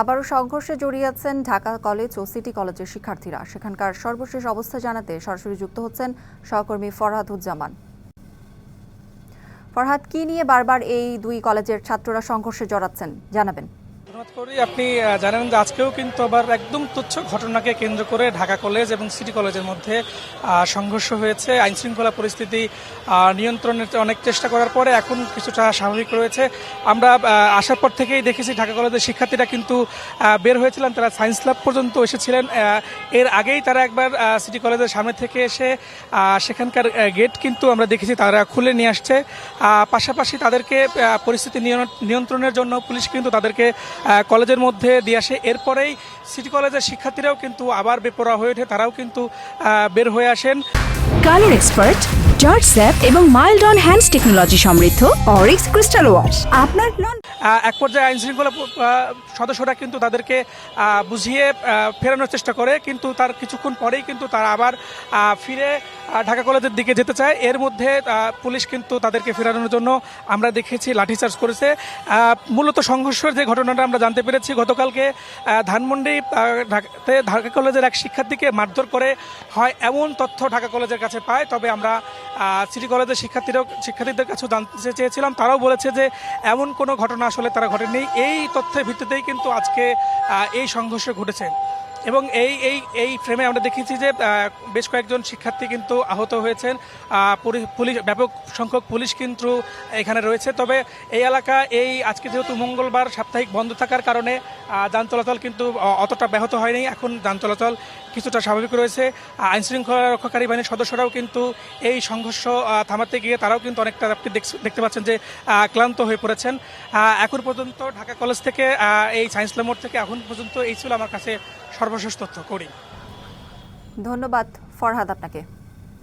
আবারও সংঘর্ষে জড়িয়েছেন ঢাকা কলেজ ও সিটি কলেজের শিক্ষার্থীরা। সেখানকার সর্বশেষ অবস্থা জানাতে সরাসরি যুক্ত হচ্ছেন সহকর্মী ফরহাদুজ্জামান। ফরহাদ, কি নিয়ে বারবার এই দুই কলেজের ছাত্ররা সংঘর্ষে জড়াচ্ছেন? জানাবেন। করি। আপনি জানেন যে আজকেও কিন্তু আবার একদম তুচ্ছ ঘটনাকে কেন্দ্র করে ঢাকা কলেজ এবং সিটি কলেজের মধ্যে সংঘর্ষ হয়েছে। আইন শৃঙ্খলা পরিস্থিতি নিয়ন্ত্রণের অনেক চেষ্টা করার পরে এখন কিছুটা স্বাভাবিক রয়েছে। আমরা আসার পর থেকেই দেখেছি ঢাকা কলেজের শিক্ষার্থীরা কিন্তু বের হয়েছিলেন। তারা সায়েন্স ল্যাব পর্যন্ত এসেছিলেন। এর আগেই তারা একবার সিটি কলেজের সামনে থেকে এসে সেখানকার গেট কিন্তু আমরা দেখেছি তারা খুলে নিয়ে আসছে। পাশাপাশি তাদেরকে পরিস্থিতি নিয়ন- নিয়ন্ত্রণের জন্য পুলিশ কিন্তু তাদেরকে কলেজের মধ্যে দিয়ে আসে। এরপরেই সিটি কলেজের শিক্ষার্থীরাও কিন্তু আবার বেপরা হয়ে ওঠে, তারাও কিন্তু বের হয়ে আসেন। কালার এক্সপার্ট, জর্জ স্যাপ এবং মাইল্ড অন হ্যান্ডস টেকনোলজি সমৃদ্ধ অরিক্স ক্রিস্টাল ওয়াশ। আপনার লন এক পর্যায়ে আইন শৃঙ্খলা সদস্যরা কিন্তু তাদেরকে বুঝিয়ে ফেরানোর চেষ্টা করে, কিন্তু তার কিছুক্ষণ পরেই কিন্তু তারা আবার ফিরে ঢাকা কলেজের দিকে যেতে চায়। এর মধ্যে পুলিশ কিন্তু তাদেরকে ফেরানোর জন্য আমরা দেখেছি লাঠিচার্জ করেছে। মূলত সংঘর্ষের যে ঘটনাটা আমরা জানতে পেরেছি, গতকালকে ধানমন্ডি ঢাকা কলেজের এক শিক্ষার্থীকে মারধর করে হয় এমন তথ্য ঢাকা কলেজের কাছে পায়, তবে আমরা সিটি কলেজের শিক্ষার্থীরাও, শিক্ষার্থীদের কাছেও জানতে চেয়েছিলাম। তারাও বলেছে যে এমন কোনো ঘটনা আসলে তারা ঘটেনি। এই তথ্যের ভিত্তিতেই কিন্তু আজকে এই সংঘর্ষ ঘটেছে। এবং এই এই এই ফ্রেমে আমরা দেখেছি যে বেশ কয়েকজন শিক্ষার্থী কিন্তু আহত হয়েছেন। পুলিশ, ব্যাপক সংখ্যক পুলিশ কিন্তু এখানে রয়েছে। তবে এই এলাকা, এই আজকে যেহেতু মঙ্গলবার সাপ্তাহিক বন্ধ থাকার কারণে যান চলাচল কিন্তু অতটা ব্যাহত হয়নি। এখন যান চলাচল কিছুটা স্বাভাবিক রয়েছে। আইন শৃঙ্খলা রক্ষাকারী বাহিনীর সদস্যরাও কিন্তু এই সংঘর্ষ থামাতে গিয়ে তারাও কিন্তু অনেকটা আপনি দেখতে পাচ্ছেন যে ক্লান্ত হয়ে পড়েছেন। এখন পর্যন্ত ঢাকা কলেজ থেকে এই সায়েন্স ল্যামোর থেকে এখন পর্যন্ত এই ছিল আমার কাছে সর্বশেষ তথ্য করি। ধন্যবাদ ফরহাদ আপনাকে।